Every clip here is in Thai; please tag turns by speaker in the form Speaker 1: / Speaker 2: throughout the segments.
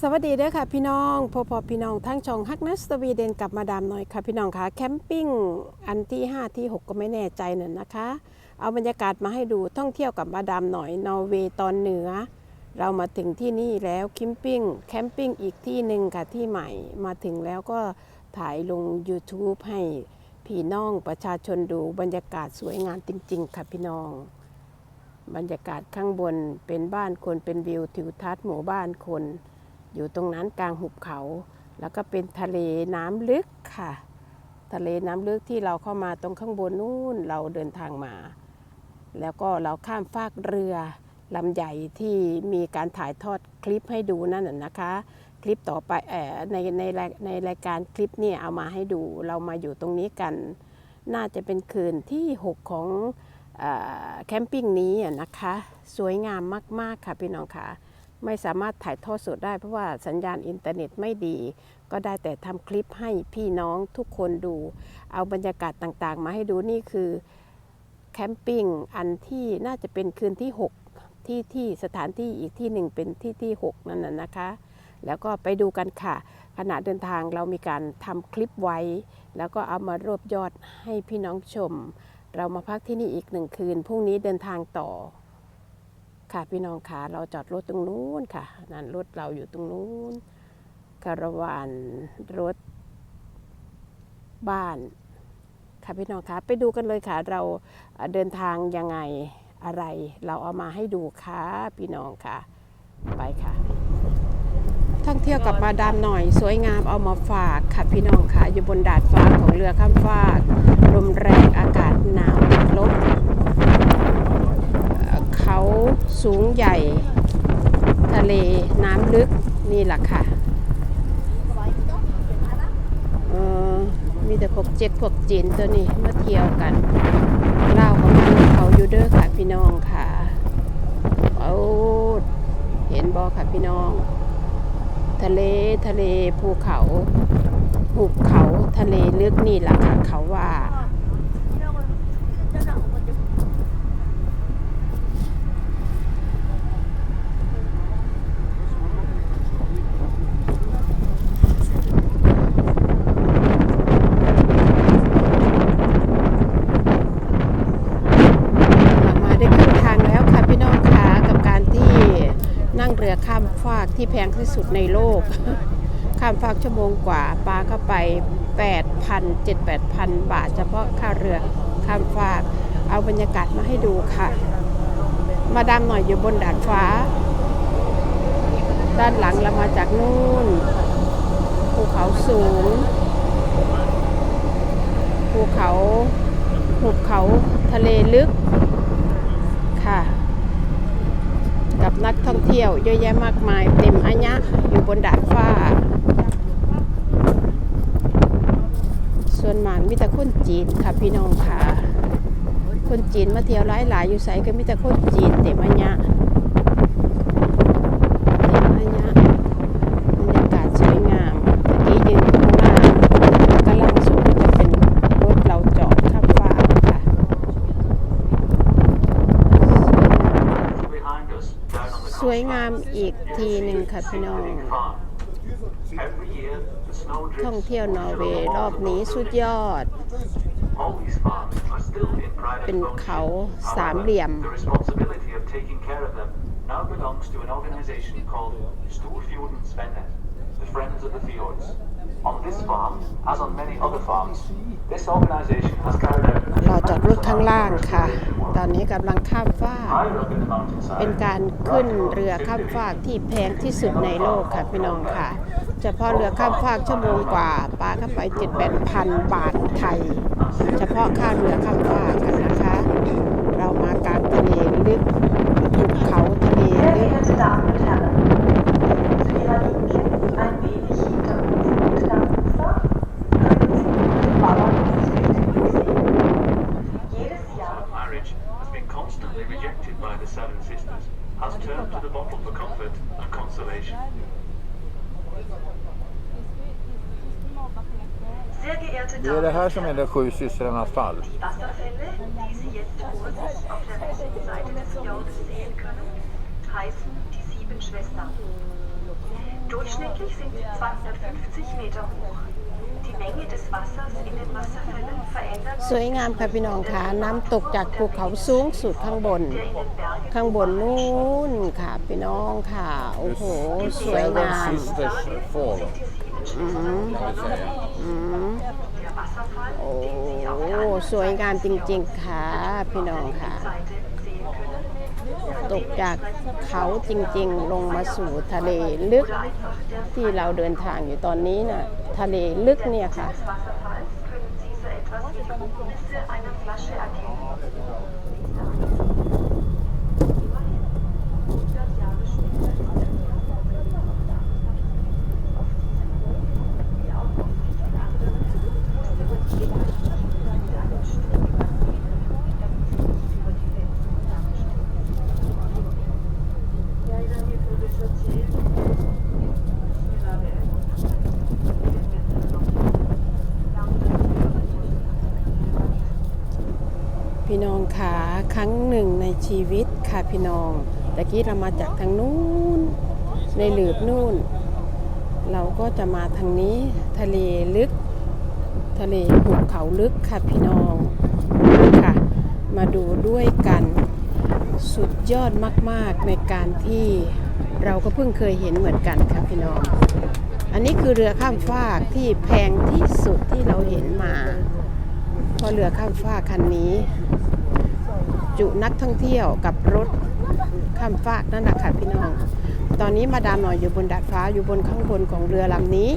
Speaker 1: สวัสดีเด้อค่ะพี่น้องพอพอพี่น้องทั้งช่องฮักนัสสวีเดนกับมาดามหน่อยค่ะพี่น้องค่ะแคมปิ้งอันที่ 5 ที่ 6 ก็ไม่แน่ใจนั่นนะคะ เอาบรรยากาศมาให้ดูท่องเที่ยวกับมาดามหน่อยนอร์เวย์ตอนเหนือ เรามาถึงที่นี่แล้วคิมปิ้งแคมปิ้งอีกที่หนึ่งค่ะที่ใหม่มาถึงแล้วก็ถ่ายลง YouTube ให้พี่น้องประชาชนดูบรรยากาศสวยงามจริง ๆ ค่ะพี่น้องบรรยากาศข้างบนเป็นบ้านคนเป็นวิวทิวทัศน์หมู่บ้านคน อยู่ตรงนั้นกลางหุบเขา แล้วก็เป็นทะเลน้ำลึกค่ะ ทะเลน้ำลึกที่เราเข้ามาตรงข้างบนนู่นเราเดินทางมา แล้วก็เราข้ามฟากเรือลำใหญ่ที่มีการถ่ายทอดคลิปให้ดูนั่นน่ะนะคะ คลิปต่อไปเอ่อในในในรายการคลิปนี่เอามาให้ดูเรามาอยู่ตรงนี้กัน น่าจะเป็นคืนที่ 6 ของอแคมปิ้งนี้อะนะคะ สวยงามมาก ๆ ค่ะพี่น้องค่ะ ไม่สามารถถ่ายทอดสดได้ เพราะว่าสัญญาณอินเทอร์เน็ตไม่ดี ก็ได้แต่ทำคลิปให้พี่น้องทุกคนดู เอาบรรยากาศต่างๆ มาให้ดูนี่คือแคมปิ้งอันที่น่าจะเป็นคืนที่ 6 ที่ที่สถานที่อีกที่หนึ่งเป็นที่ที่ 6 นั่นน่ะนะคะ แล้วก็ไปดูกันค่ะ ขณะเดินทางเรามีการทำคลิปไว้ แล้วก็เอามารวบยอดให้พี่น้องชม เรามาพักที่นี่อีกหนึ่งคืนพรุ่งนี้เดินทางต่อ ค่ะพี่น้องค่ะเราจอดรถตรงนู้นค่ะ นั่นรถเราอยู่ตรงนู้นคาราวานรถ บ้าน ค่ะพี่น้องคะไปดูกันเลยค่ะ เราเอ่อเดินทางยังไงอะไร เราเอามาให้ดูค่ะพี่น้องค่ะ ไปค่ะ ท่องเที่ยวกับมาดามหน่อย สวยงามเอามาฝากค่ะพี่น้องค่ะ อยู่บนดาดฟ้าของเรือข้ามฟากลมแรงอากาศหนาวติดลบ เขาสูงใหญ่ ทะเลน้ำลึกนี่แหละค่ะเออมีแต่พวกเจ็กพวกจีนตัวนี้มาเที่ยวกันเล่าของมันเขาอยู่เด้อค่ะพี่น้องค่ะเอาเห็นบอค่ะพี่น้อง ทะเลทะเลภูเขาหุบเขาทะเลลึกนี่แหละค่ะเขาว่ามาได้ครึ่งทางแล้วค่ะพี่น้องคะกับการที่นั่งเรือข้ามฟาก ที่แพงที่สุดในโลก ข้ามฟากชั่วโมงกว่าปลาเข้าไป 8,000 7-8,000 บาท เฉพาะค่าเรือข้ามฟาก เอาบรรยากาศมาให้ดูค่ะ มาดามหน่อยอยู่บนดาดฟ้า ด้านหลังเรามาจากนู่นภูเขาสูงภูเขาหุบเขาทะเลลึกค่ะ กับนักท่องเที่ยวเยอะแยะมากมาย เต็มอัญญะอยู่บนดาดฟ้า ส่วนมากมีแต่คนจีนค่ะพี่น้องค่ะ คนจีนมาเที่ยวหลายๆอยู่ใสก็มีแต่คนจีนเต็มอัญญะเต็มอัญญะบรรยากาศสวยงามตะกี้ยืนอยู่ข้างล่างกำลังสูงจะเป็นรถเราจอดข้ามฟ้ากค่ะ
Speaker 2: behind us, down on the
Speaker 1: สวยงามอีก ทีหนึ่งค่ะพี่น้อง
Speaker 2: farm. Every year, the snow
Speaker 1: ท่อง
Speaker 2: drifts
Speaker 1: เที่ยวนอร์เวย์รอบนี้สุดยอด
Speaker 2: All these farms are still in private
Speaker 1: เป็น
Speaker 2: ownership.
Speaker 1: เขาสามเหลี่ยม
Speaker 2: The responsibility of taking care of them now belongs to an organization called Storfjorden Svennet, the Friends of the Fjords. On this farm, as on many other farms, this organization has carried out
Speaker 1: เราจอดรถข้างล่างค่ะ ตอนนี้กำลังข้ามฟาก
Speaker 2: higher up in the mountainside.
Speaker 1: เป็นการขึ้นเรือข้ามฟากที่แพงที่สุดในโลกค่ะพี่น้องค่ะ เฉพาะเรือข้ามฟากชั่วโมงกว่าปลาเข้าไป7 8 0 0 0บาทไทย เฉพาะค่าเรือข้ามฟากกันนะคะ เรามากลางทะเลลึกภูเขาทะเล
Speaker 3: Sehr
Speaker 1: ลึก
Speaker 3: sehen können, heißen die Sieben Schwestern. Durch Durchschnittlich sind sie 250 Meter hoch. Die Menge des Wassers in den Wasserfällen verändert
Speaker 1: สวยงามค่ะพี่น้องค่ะน้ำตกจากภูเขาสูงสุดข้างบน
Speaker 3: der in den Bergen
Speaker 1: ข้างบนนู่นค่ะพี่น้องค่ะโอ้โหสวยงาม
Speaker 4: Sisters Fall.
Speaker 1: Mhm.
Speaker 3: Der Wasserfall,
Speaker 1: โอ้สวยงามจริงๆค่ะ พี่น้องค่ะ ตกจากเขาจริงๆ ลงมาสู่ทะเลลึกที่เราเดินทางอยู่ตอนนี้น่ะทะเลลึกเนี่ยค่ะ ชีวิตค่ะพี่น้องตะกี้เรามาจากทางนู้นในหลืบนู่น เราก็จะมาทางนี้ทะเลลึก ทะเลหุบเขาลึกค่ะพี่น้องค่ะ มาดูด้วยกันสุดยอดมาก ๆ ในการที่เราก็เพิ่งเคยเห็นเหมือนกันค่ะพี่น้อง อันนี้คือเรือข้ามฟากที่แพงที่สุดที่เราเห็นมาพราะเรือข้ามฟากคันนี้ จุนักท่องเที่ยวกับรถข้ามฟากนั่นแหละค่ะพี่น้อง ตอนนี้มาดามหน่อยอยู่บนดาดฟ้าอยู่บนข้างบนของเรือลำนี้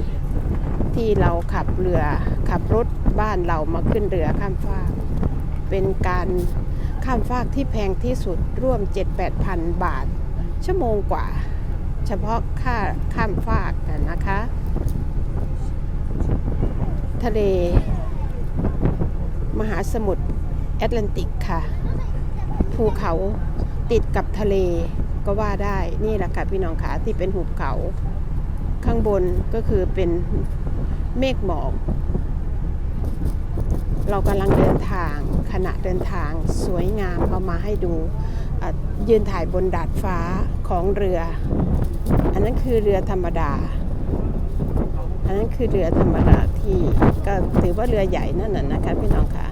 Speaker 1: ที่เราขับเรือขับรถบ้านเรามาขึ้นเรือข้ามฟาก เป็นการข้ามฟากที่แพงที่สุดร่วม 7-8พันบาท ชั่วโมงกว่า เฉพาะค่าข้ามฟากนะนะคะ ทะเล มหาสมุทรแอตแลนติกค่ะ ภูเขาติดกับทะเลก็ว่าได้นี่แหละค่ะพี่น้องขาที่เป็นหุบเขา ข้างบนก็คือเป็นเมฆหมอกเรากำลังเดินทางขณะเดินทางสวยงามเอามาให้ดูยืนถ่ายบนดาดฟ้าของเรือ อันนั้นคือเรือธรรมดา อันนั้นคือเรือธรรมดาที่ก็ถือว่าเรือใหญ่นั่นน่ะนะคะพี่น้องค่ะ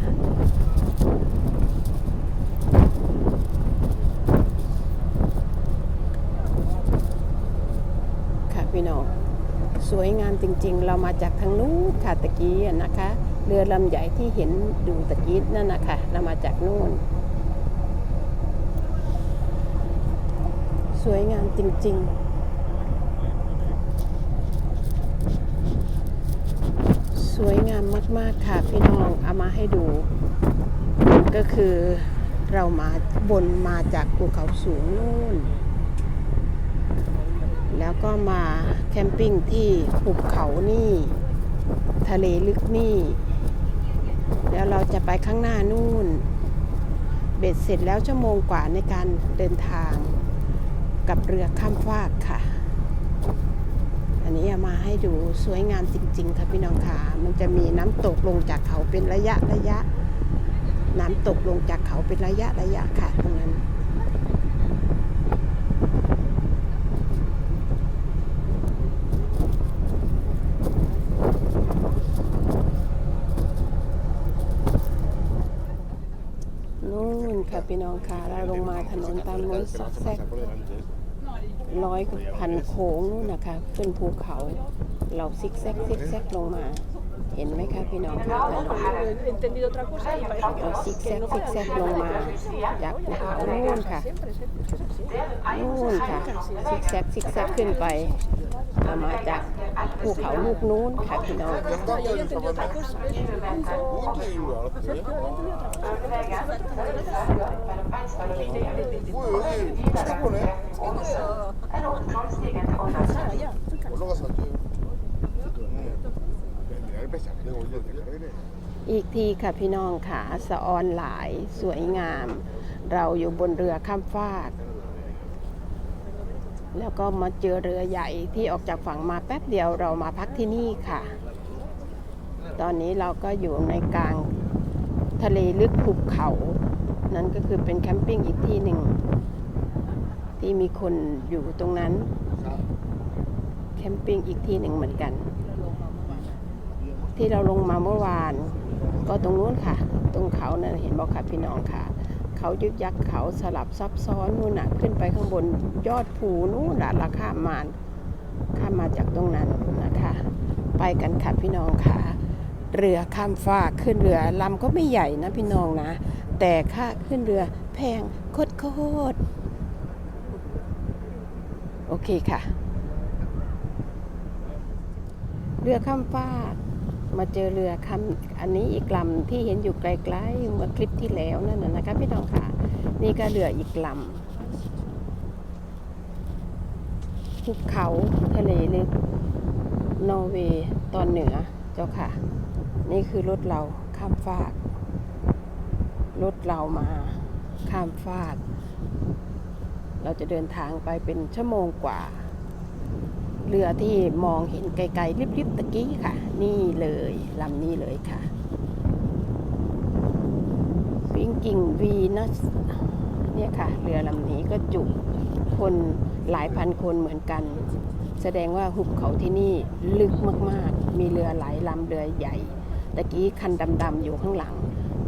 Speaker 1: ค่ะ พี่น้องสวยงามจริงๆ เรามาจากทางนู้นค่ะตะกี้นะคะ เรือลำใหญ่ที่เห็นดูตะกี้นั่นนะคะเรามาจากนู่น สวยงามจริง ๆสวยงามมาก ๆ ค่ะพี่น้องเอามาให้ดู ก็คือเรามาบนมาจากภูเขาสูงนู่น แล้วก็มาแคมปิ้งที่หุบเขานี่ ทะเลลึกนี่ แล้วเราจะไปข้างหน้านู่น เบ็ดเสร็จแล้วชั่วโมงกว่าในการเดินทางกับเรือข้ามฟากค่ะ อันนี้มาให้ดูสวยงามจริง ๆ ค่ะพี่น้องค่ะ มันจะมีน้ำตกลงจากเขาเป็นระยะระยะ น้ำตกลงจากเขาเป็นระยะระยะค่ะตรงนั้นนค่ะ พี่น้องค่ะเราลงมาถนนตามนู้นซอกแซกร้อยกับพันโค้งนู่นนะคะ ขึ้นภูเขา เราซิกแซกซิกแซกลงมา เห็นไหมคะพี่น้องคะถนนเราซิกแซกซิกแซกลงมาจากภูเขานู่นค่ะนู่นค่ะซิกแซกซิกแซกขึ้นไปเรามาจากภูเขาลูกนู้นค่ะพี่น้อง อีกทีค่ะพี่น้องค่ะสะออนหลายสวยงาม เราอยู่บนเรือข้ามฟาก แล้วก็มาเจอเรือใหญ่ที่ออกจากฝั่งมาแป๊บเดียวเรามาพักที่นี่ค่ะ ตอนนี้เราก็อยู่ในกลางทะเลลึกภูเขา นั่นก็คือเป็นแคมปิ้งอีกที่หนึ่ง ที่มีคนอยู่ตรงนั้น แคมปิ้งอีกที่หนึ่งเหมือนกัน ที่เราลงมาเมื่อวาน ก็ตรงนู้นค่ะ ตรงเขานั่นเห็นบอกค่ะพี่น้องค่ะ เขายึกยักเขาสลับซับซ้อนนู่นน่ะขึ้นไปข้างบนยอดภูนู่นน่ะราคามาข้ามมาจากตรงนั้นนะคะ ไปกันค่ะพี่น้องค่ะ เรือข้ามฟากขึ้นเรือลำก็ไม่ใหญ่นะพี่น้องนะ แต่ค่าขึ้นเรือแพงโคตรโคตรโอเคค่ะ เรือข้ามฟาก มาเจอเรือข้าอันนี้อีกลำที่เห็นอยู่ไกลๆเมื่อคลิปที่แล้วนั่นนะนะคะพี่น้องค่ะ นี่ก็เรืออีกลำภูเขาทะเลลึกนอร์เวย์ตอนเหนือเจ้าค่ะ นี่คือรถเราข้ามฟากรถเรามาข้ามฟาก เราจะเดินทางไปเป็นชั่วโมงกว่า เรือที่มองเห็นไกลๆริบๆตะกี้ค่ะ นี่เลยลำนี้เลยค่ะวิงกิงวีนัสเนี่ยค่ะ เรือลำนี้ก็จุคนหลายพันคนเหมือนกัน แสดงว่าหุบเขาที่นี่ลึกมากๆ มีเรือหลายลำเรือใหญ่ตะกี้คันดำๆอยู่ข้างหลัง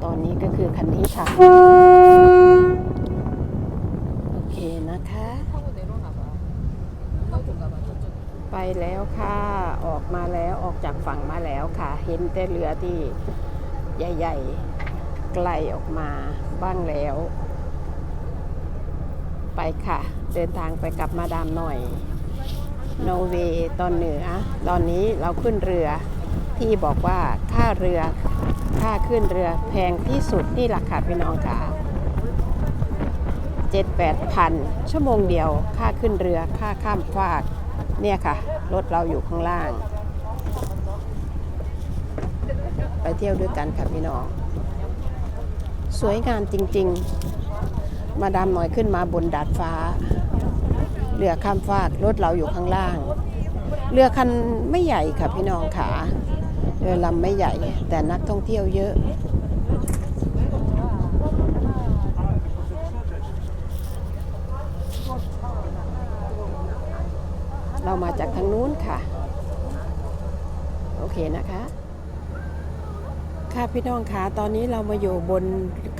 Speaker 1: ตอนนี้ก็คือคันนี้ค่ะ โอเคนะคะ ไปแล้วค่ะ ออกมาแล้วออกจากฝั่งมาแล้วค่ะ เห็นแต่เรือที่ใหญ่ ๆ ไกลออกมาบ้างแล้ว ไปค่ะ เดินทางไปกับมาดามหน่อยโนเวย์ตอนเหนือ ตอนนี้เราขึ้นเรือที่บอกว่าค่าเรือค่าขึ้นเรือแพงที่สุดนี่แหละค่ะพี่น้องค่ะเจ็ดแปดพันชั่วโมงเดียว ค่าขึ้นเรือค่าข้ามฟาก เนี่ยค่ะ รถเราอยู่ข้างล่าง ไปเที่ยวด้วยกันค่ะพี่น้อง สวยงามจริง ๆ มาดามหน่อยขึ้นมาบนดาดฟ้า เรือข้ามฟากรถเราอยู่ข้างล่าง เรือคันไม่ใหญ่ค่ะพี่น้องค่ะเรือลำไม่ใหญ่ แต่นักท่องเที่ยวเยอะ เรามาจากทางนู้นค่ะ โอเคนะคะ ค่ะพี่น้องคะตอนนี้เรามาอยู่บน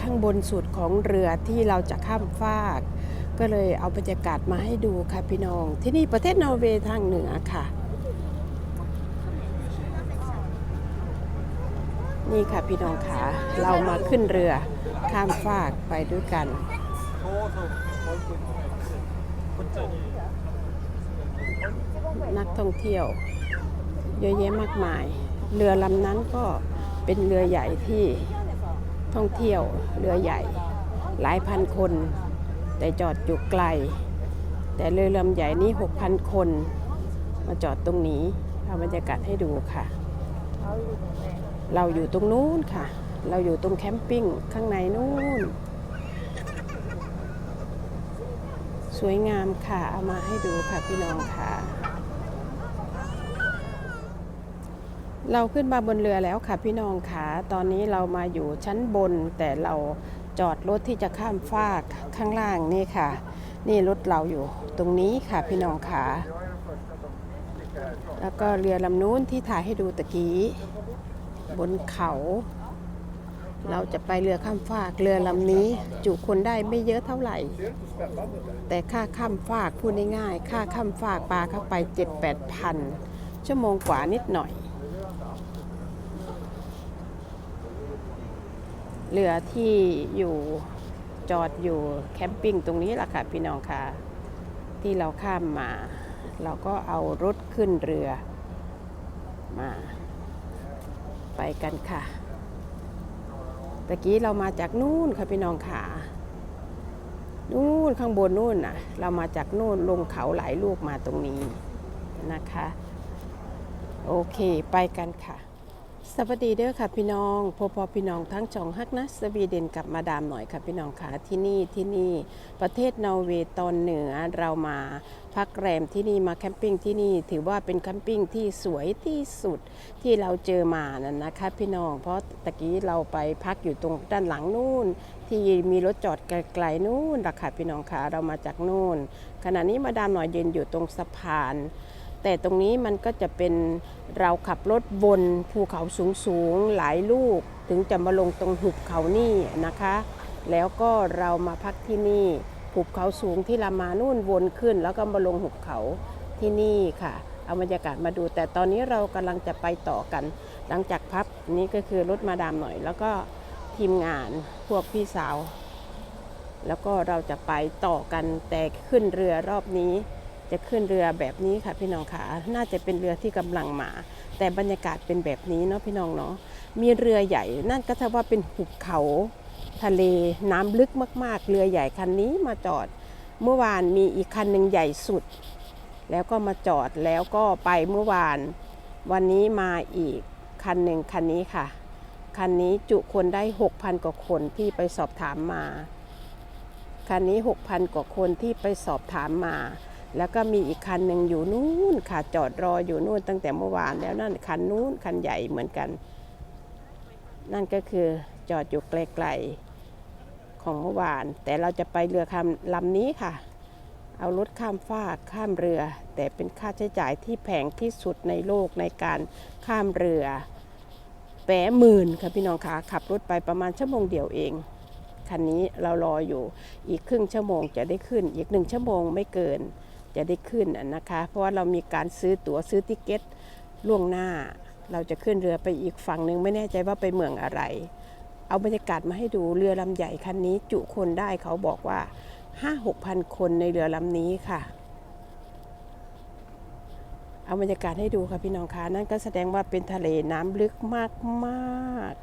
Speaker 1: ข้างบนสุดของเรือที่เราจะข้ามฟากก็เลยเอาบรรยากาศมาให้ดูค่ะพี่น้อง ที่นี่ประเทศนอร์เวย์ทางเหนือค่ะ นี่ค่ะพี่น้องคะเรามาขึ้นเรือข้ามฟากไปด้วยกัน นักท่องเที่ยว เยอะแยะมากมาย เรือลำนั้นก็เป็นเรือใหญ่ที่ท่องเที่ยวเรือใหญ่ หลายพันคน แต่จอดอยู่ไกล แต่เรือลำใหญ่นี้6,000 คน มาจอดตรงนี้เอาบรรยากาศให้ดูค่ะ เราอยู่ตรงนู้นค่ะ เราอยู่ตรงแคมปิ้งข้างในนู้นสวยงามค่ะ เอามาให้ดูค่ะพี่น้องค่ะ เราขึ้นมาบนเรือแล้วค่ะพี่น้องค่ะ ตอนนี้เรามาอยู่ชั้นบน แต่เราจอดรถที่จะข้ามฟากข้างล่างนี่ค่ะ นี่รถเราอยู่ตรงนี้ค่ะพี่น้องค่ะ แล้วก็เรือลำนู้นที่ถ่ายให้ดูตะกี้ บนเขา เราจะไปเรือข้ามฟากเรือลำนี้ จุคนได้ไม่เยอะเท่าไหร่ แต่ค่าข้ามฟากพูดง่ายๆค่าข้ามฟากปลาเข้าไป 7-8พันชั่วโมงกว่านิดหน่อย เรือที่อยู่จอดอยู่แคมปิ้งตรงนี้แหละค่ะพี่น้องค่ะ ที่เราข้ามมา เราก็เอารถขึ้นเรือมา ไปกันค่ะตะกี้เรามาจากนู่นค่ะพี่น้องค่ะนู่นข้างบนนู่นน่ะ เรามาจากนู่นลงเขาหลายลูกมาตรงนี้นะคะ โอเคไปกันค่ะ สวัสดีเด้อค่ะพี่น้องพอพอพี่น้องทั้งจองฮักนะสวีเดนกับมาดามหน่อยค่ะพี่น้องค่ะที่นี่ที่นี่ประเทศนอร์เวย์ตอนเหนือเรามาพักแรมที่นี่มาแคมปิ้งที่นี่ถือว่าเป็นแคมปิ้งที่สวยที่สุดที่เราเจอมานั่นนะคะพี่น้องเพราะตะกี้เราไปพักอยู่ตรงด้านหลังนู่น ที่มีรถจอดไกลๆนู่นราคาพี่น้องค่ะเรามาจากนู่น ขณะนี้มาดามหน่อยยืนอยู่ตรงสะพาน แต่ตรงนี้มันก็จะเป็นเราขับรถบนภูเขาสูงๆหลายลูก ถึงจะมาลงตรงหุบเขานี่นะคะ แล้วก็เรามาพักที่นี่หุบเขาสูงที่เรามานู่นวนขึ้น แล้วก็มาลงหุบเขาที่นี่ค่ะ เอาบรรยากาศมาดู แต่ตอนนี้เรากำลังจะไปต่อกัน หลังจากพักนี้ก็คือรถมาดามหน่อย แล้วก็ทีมงานพวกพี่สาว แล้วก็เราจะไปต่อกันแต่ขึ้นเรือรอบนี้ จะขึ้นเรือแบบนี้ค่ะพี่น้องค่ะน่าจะเป็นเรือที่กำลังมา แต่บรรยากาศเป็นแบบนี้เนาะพี่น้องเนาะมีเรือใหญ่นั่นก็ถ้าว่าเป็นหุบเขาทะเลน้ำลึกมาก ๆ เรือใหญ่คันนี้มาจอด เมื่อวานมีอีกคันหนึ่งใหญ่สุด แล้วก็มาจอดแล้วก็ไปเมื่อวาน วันนี้มาอีกคันหนึ่งคันนี้ค่ะ คันนี้จุคนได้ 6,000 กว่าคนที่ไปสอบถามมา คันนี้ 6,000 กว่าคนที่ไปสอบถามมา แล้วก็มีอีกคันหนึ่งอยู่นู่นค่ะจอดรออยู่นู่นตั้งแต่เมื่อวานแล้วนั่นคันนู้นคันใหญ่เหมือนกัน นั่นก็คือจอดอยู่ไกลๆของเมื่อวาน แต่เราจะไปเรือคำลำนี้ค่ะ เอารถข้ามฟากข้ามเรือ แต่เป็นค่าใช้จ่ายที่แพงที่สุดในโลกในการข้ามเรือแปะหมื่นค่ะพี่น้องคะขับรถไปประมาณชั่วโมงเดียวเองคันนี้เรารออยู่อีกครึ่งชั่วโมงจะได้ขึ้น อีกหนึ่งชั่วโมงไม่เกิน จะได้ขึ้นนะคะ เพราะว่าเรามีการซื้อตั๋วซื้อติเกตล่วงหน้า เราจะขึ้นเรือไปอีกฝั่งหนึ่งไม่แน่ใจว่าไปเมืองอะไร เอาบรรยากาศมาให้ดูเรือลำใหญ่คันนี้ จุคนได้เขาบอกว่า 5 6พันคนในเรือลำนี้ค่ะ เอาบรรยากาศให้ดูค่ะพี่น้องคะนั่นก็แสดงว่าเป็นทะเลน้ำลึกมาก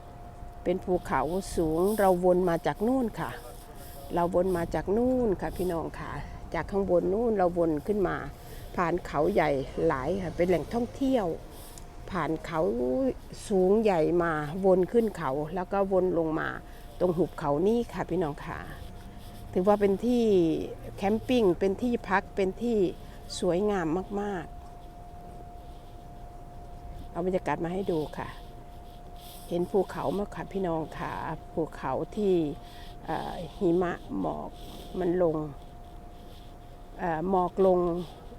Speaker 1: ๆ เป็นภูเขาสูงเราวนมาจากนู่นค่ะ เราวนมาจากนู่นค่ะพี่น้องค่ะ จากข้างบนนู่นเราวนขึ้นมา ผ่านเขาใหญ่หลายค่ะเป็นแหล่งท่องเที่ยว ผ่านเขาสูงใหญ่มาวนขึ้นเขาแล้วก็วนลงมา ตรงหุบเขานี่ค่ะพี่น้องค่ะ ถือว่าเป็นที่แคมปิ้งเป็นที่พักเป็นที่สวยงามมาก ๆ เอาบรรยากาศมาให้ดูค่ะ เห็นภูเขามาค่ะพี่น้องค่ะภูเขาที่หิมะหมอกมันลง หมอกลง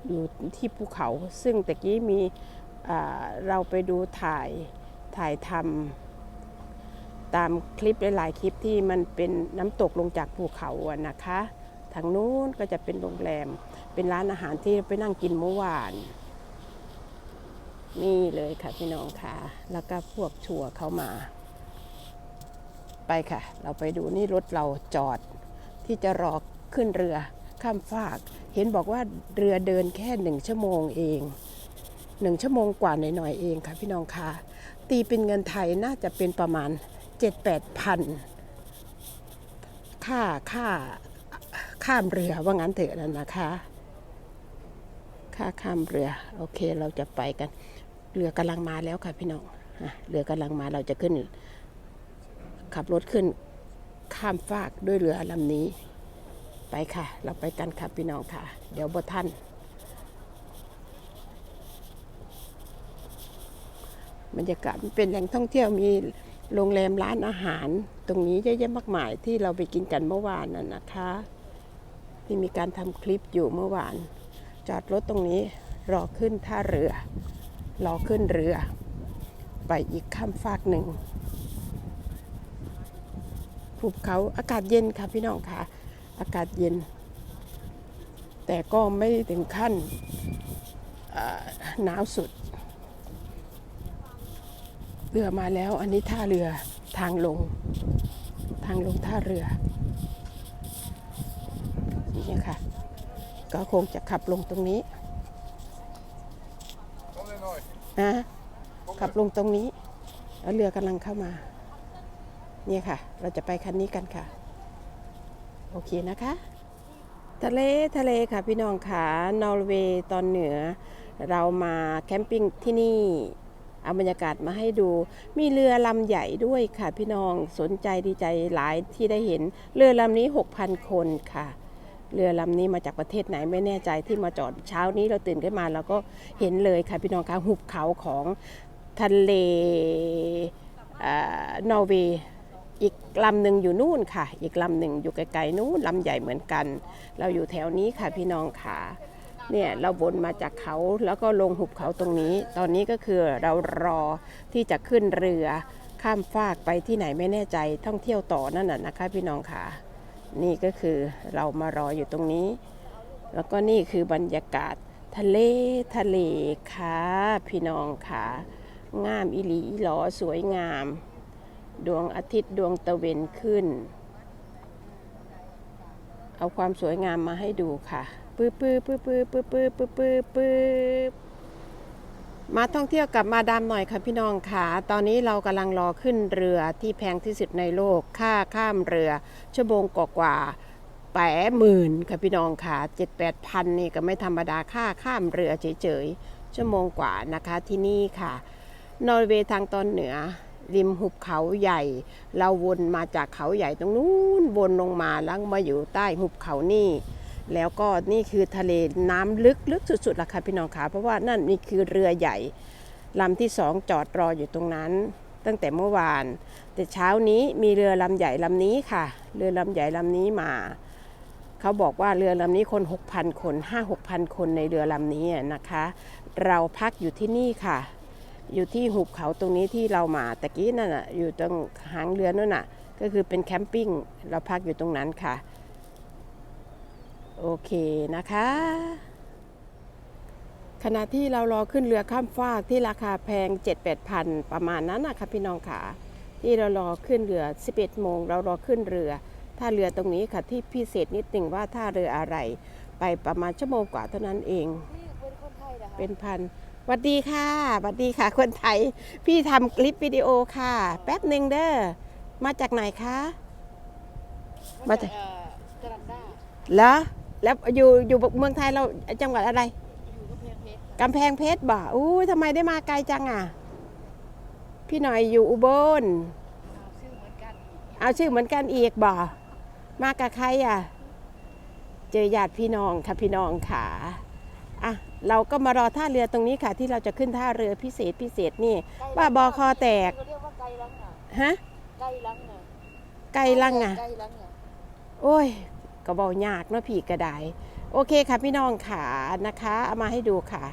Speaker 1: อยู่ที่ภูเขา ซึ่งตะกี้มีเราไปดูถ่ายถ่ายทำตามคลิปหลายๆคลิปที่มันเป็นน้ำตกลงจากภูเขาอะนะคะทางนู้นก็จะเป็นโรงแรม เป็นร้านอาหารที่ไปนั่งกินเมื่อวาน นี่เลยค่ะพี่น้องค่ะ แล้วก็พวกชัวเข้ามา ไปค่ะ เราไปดูนี่รถเราจอดที่จะรอขึ้นเรือ ข้ามฟาก เห็นบอกว่าเรือเดินแค่หนึ่งชั่วโมงเองหนึ่งชั่วโมงกว่าหน่อยๆเองค่ะพี่น้องคะตีเป็นเงินไทยน่าจะเป็นประมาณ 7-8พันค่าค่าข้ามเรือว่างั้นเถอะนั่นนะคะ ค่าข้ามเรือ โอเคเราจะไปกัน เรือกำลังมาแล้วค่ะพี่น้องเรือกำลังมาเราจะขึ้น ขับรถขึ้นข้ามฟากด้วยเรือลำนี้ ไปค่ะ เราไปกันค่ะพี่น้องค่ะ เดี๋ยวบท่านบรรยากาศมันเป็นแหล่งท่องเที่ยวมีโรงแรมร้านอาหาร ตรงนี้เยอะแยะมากมายที่เราไปกินกันเมื่อวานน่ะนะคะที่มีการทำคลิปอยู่เมื่อวาน จอดรถตรงนี้รอขึ้นท่าเรือ รอขึ้นเรือ ไปอีกข้ามฟากหนึ่งภูเขาอากาศเย็นค่ะพี่น้องค่ะ อากาศเย็น แต่ก็ไม่ถึงขั้นหนาวสุด เรือมาแล้วอันนี้ท่าเรือทางลง ทางลงท่าเรือนี่ค่ะ ก็คงจะขับลงตรงนี้นะขับลงตรงนี้แล้วเรือกำลังเข้ามา เนี่ยค่ะ เราจะไปคันนี้กันค่ะ โอเคนะคะ ทะเลทะเลค่ะพี่น้องค่ะนอร์เวย์ตอนเหนือ เรามาแคมปิ้งที่นี่เอาบรรยากาศมาให้ดู มีเรือลำใหญ่ด้วยค่ะ พี่น้องสนใจดีใจหลายที่ได้เห็น เรือลำนี้ 6,000 คนค่ะ เรือลำนี้มาจากประเทศไหนไม่แน่ใจที่มาจอดเช้านี้เราตื่นขึ้นมาเราก็เห็นเลยค่ะพี่น้องค่ะหุบเขาของทะเลนอร์เวย์ อีกลำหนึ่งอยู่นู่นค่ะ อีกลำหนึ่งอยู่ไกลๆนู่นลำใหญ่เหมือนกัน เราอยู่แถวนี้ค่ะพี่น้องค่ะเนี่ยเราวนมาจากเขาแล้วก็ลงหุบเขาตรงนี้ ตอนนี้ก็คือเรารอที่จะขึ้นเรือข้ามฟากไปที่ไหนไม่แน่ใจท่องเที่ยวต่อนั่นน่ะนะคะ พี่น้องค่ะ นี่ก็คือเรามารออยู่ตรงนี้ แล้วก็นี่คือบรรยากาศทะเลทะเลค่ะพี่น้องค่ะงามอิหลีอีหลอสวยงาม ดวงอาทิตย์ดวงตะเวนขึ้น เอาความสวยงามมาให้ดูค่ะปื๊บปื๊บปื๊บปื๊บปื๊บปื๊บปื๊บปื๊บปื๊บมาท่องเที่ยวกับมาดามหน่อยค่ะพี่น้องค่ะ ตอนนี้เรากำลังรอขึ้นเรือที่แพงที่สุดในโลก ค่าข้ามเรือ ชั่วโมงกว่าแปดหมื่นค่ะพี่น้องค่ะเจ็ดแปดพันนี่ก็ไม่ธรรมดาค่าข้ามเรือเฉยๆชั่วโมงกว่านะคะที่นี่ค่ะ นอร์เวย์ทางตอนเหนือ ริมหุบเขาใหญ่ เราวนมาจากเขาใหญ่ตรงนู้นวนลงมาแล้วมาอยู่ใต้หุบเขานี่ แล้วก็นี่คือทะเลน้ำลึกลึกสุดๆล่ะค่ะพี่น้องค่ะเพราะว่านั่นนี่คือเรือใหญ่ลำที่สองจอดรออยู่ตรงนั้น ตั้งแต่เมื่อวาน แต่เช้านี้มีเรือลำใหญ่ลำนี้ค่ะ เรือลำใหญ่ลำนี้มาเขาบอกว่าเรือลำนี้คน 6,000 คน 5-6,000 คนในเรือลำนี้นะคะ เราพักอยู่ที่นี่ค่ะ อยู่ที่หุบเขาตรงนี้ที่เรามาตะกี้นั่นน่ะอยู่ตรงหางเรือนั่นน่ะ ก็คือเป็นแคมปิ้งเราพักอยู่ตรงนั้นค่ะ โอเคนะคะ ขณะที่เรารอขึ้นเรือข้ามฟากที่ราคาแพง 7-8พันประมาณนั้นนะคะพี่น้องค่ะ ที่เรารอขึ้นเรือ 11 โมง เรารอขึ้นเรือท่าเรือตรงนี้ค่ะที่พิเศษนิดหนึ่งว่าท่าเรืออะไร ไปประมาณชั่วโมงกว่าเท่านั้นเอง
Speaker 5: เป็นคนไทยเหรอคะ
Speaker 1: เป็นพัน หวัดดีค่ะหวัดดีค่ะ คนไทย พี่ทำคลิปวิดีโอค่ะ แป๊บหนึ่งเด้อ มาจากไหนคะ มาจาก
Speaker 5: เอ่อจรันดา
Speaker 1: เหรอแล้วอยู่อยู่เมืองไทยเราจังหวัดอะไร
Speaker 5: อยู่ก็เพียงเพชร
Speaker 1: กำแพงเพชรบ่อู้ยทำไมได้มาไกลจังอะ พี่หน่อยอยู่อุบล
Speaker 5: ชื่อเหมือนกัน
Speaker 1: เอาชื่อเหมือนกันอีกบ่ มากับใครอะ เจอญาติพี่น้องค่ะพี่น้องค่ะ อะเราก็มารอท่าเรือตรงนี้ค่ะ ที่เราจะขึ้นท่าเรือพิเศษพิเศษนี่ว่าบอคอแตก
Speaker 5: เขาเรียกว่าไกลลังอะ
Speaker 1: ฮะ
Speaker 5: ไกลลังอะ
Speaker 1: ไกลลังอะ
Speaker 5: ไกลลังอะ
Speaker 1: โอ้ยก็บอกยากเนาะผีกระไดโอเคค่ะพี่น้องขานะคะเอามาให้ดูค่ะ